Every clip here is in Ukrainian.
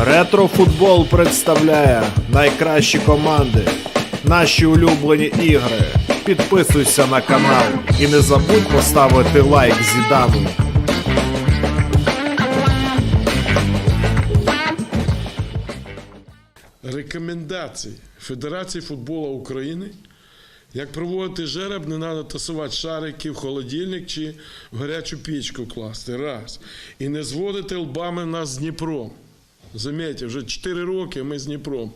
Ретрофутбол представляє найкращі команди, наші улюблені ігри. Підписуйся на канал і не забудь поставити лайк Зідану. рекомендацій Федерації футболу України, як проводити жереб, не треба тасувати шарики в холодильник чи в гарячу пічку класти. Раз. І не зводити лбами нас з Дніпром. Замітьте, вже 4 роки ми з Дніпром.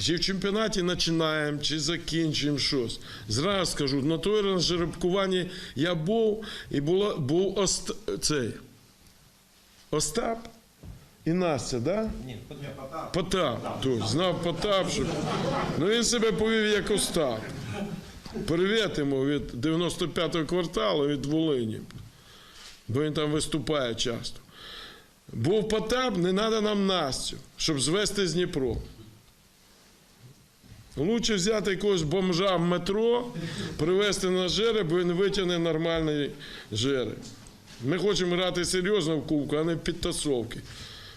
Чи в чемпіонаті починаємо, чи закінчуємо щось. Зразу скажу, на той жеребкуванні я був і була, був ост... цей Остап і Настя, так? Да? Потап, то, знав Потап, що... Ну він себе повів як Остап. Привіт йому від 95-го кварталу від Волині. Бо він там виступає часто. Був Потап, не треба нам Настю, щоб звести з Дніпро. Лучше взяти якогось бомжа в метро, привезти на жереб, бо він витягне нормальний жереб. Ми хочемо грати серйозно в кубку, а не в підтасовки.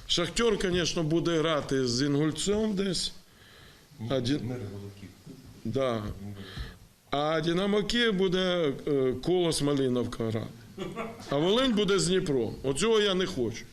Шахтер, звісно, буде грати з Інгульцем десь. А, Ді... да. а Динамо Київ буде е, колос Малиновка грати. А Волинь буде з Дніпром. Оцього я не хочу.